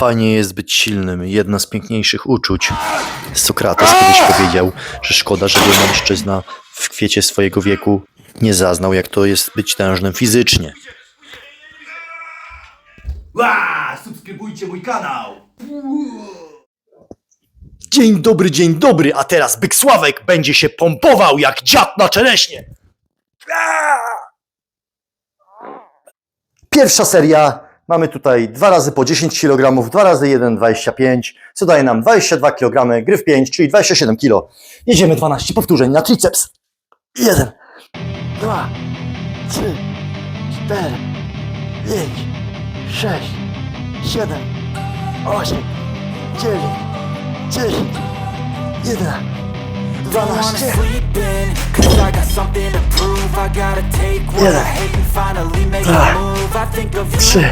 Fajnie jest być silnym. Jedno z piękniejszych uczuć. Sokrates kiedyś powiedział, że szkoda, żeby mężczyzna w kwiecie swojego wieku nie zaznał, jak to jest być tężnym fizycznie. Ła! Subskrybujcie mój kanał! Dzień dobry, dzień dobry, a teraz Byk Sławek będzie się pompował jak dziad na czereśnie. Pierwsza seria. Mamy tutaj dwa razy po 10 kg, dwa razy 1, 25, co daje nam 22 kg, gry w 5, czyli 27 kg. Jedziemy 12 powtórzeń na triceps. 1, 2, 3, 4, 5, 6, 7, 8, 9, 10, 11, wanna 12. Trzy.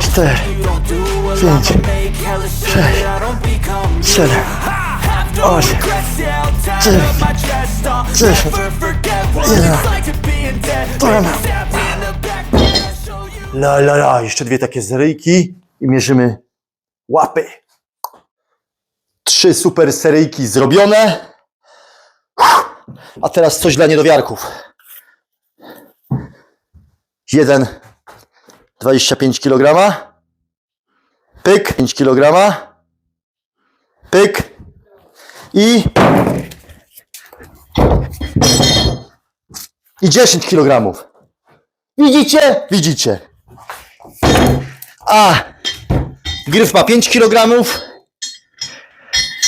Cztery. Pięć. Sześć. Siedem. Osiem. Dziewięć. Dziesięć. never forget what Jeden. it's like to be in debt Dwana. Stab me in the back, yeah, I'll show you La la la, jeszcze dwie takie seryjki i mierzymy łapy. Trzy super seryjki zrobione. A teraz coś dla niedowiarków. Jeden 25 kg. Pyk 5 kg. Pyk i i 10 kg. Widzicie? Widzicie. A gryf ma 5 kg.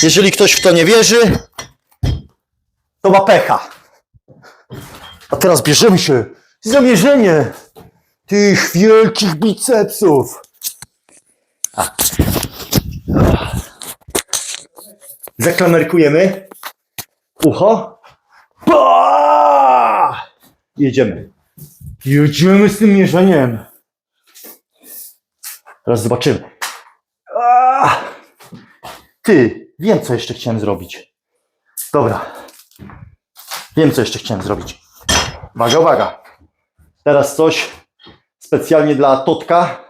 Jeżeli ktoś w to nie wierzy, to ma pecha. A teraz bierzemy się za mierzenie tych wielkich bicepsów. Zaklamerkujemy ucho. Pa! Jedziemy. Jedziemy z tym mierzeniem. Teraz zobaczymy. A! Ty, wiem co jeszcze chciałem zrobić. Dobra. Wiem co jeszcze chciałem zrobić. Uwaga, uwaga. Teraz coś specjalnie dla Totka.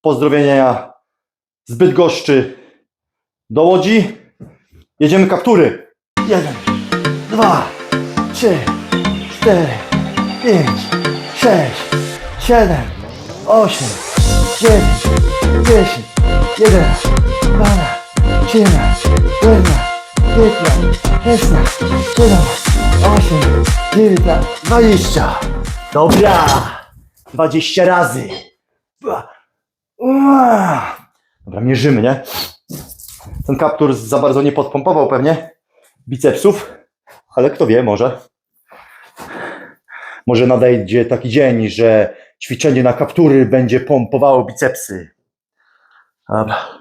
Pozdrowienia z Bydgoszczy do Łodzi. Jedziemy kaptury. Jeden, dwa, trzy, cztery, pięć, sześć, siedem, osiem, dziewięć, dziesięć, jedenaście, dwanaście, trzynaście, czternaście, piętnaście, szesnaście, siedemnaście, osiem, dziewiętnaście, dwadzieścia. Dobra, dwadzieścia razy. Dobra, mierzymy, nie? Ten kaptur za bardzo nie podpompował pewnie bicepsów, ale kto wie, może. Może nadejdzie taki dzień, że ćwiczenie na kaptury będzie pompowało bicepsy. Dobra.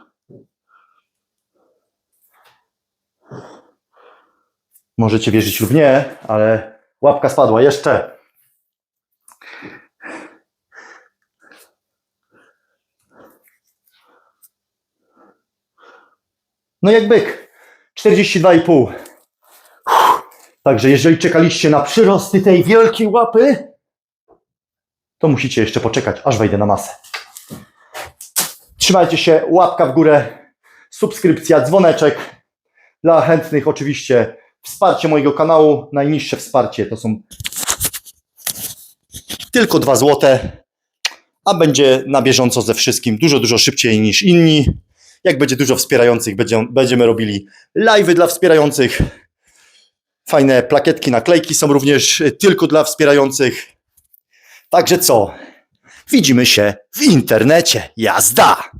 Możecie wierzyć lub nie, ale łapka spadła jeszcze. No jak byk. 42,5. Uff. Także jeżeli czekaliście na przyrosty tej wielkiej łapy, to musicie jeszcze poczekać, aż wejdę na masę. Trzymajcie się, łapka w górę, subskrypcja, dzwoneczek. Dla chętnych oczywiście wsparcie mojego kanału. Najniższe wsparcie to są tylko 2 złote, a będzie na bieżąco ze wszystkim dużo, dużo szybciej niż inni. Jak będzie dużo wspierających, będziemy, robili live'y dla wspierających. Fajne plakietki, naklejki są również y, tylko dla wspierających. Także co? Widzimy się w internecie. Jazda!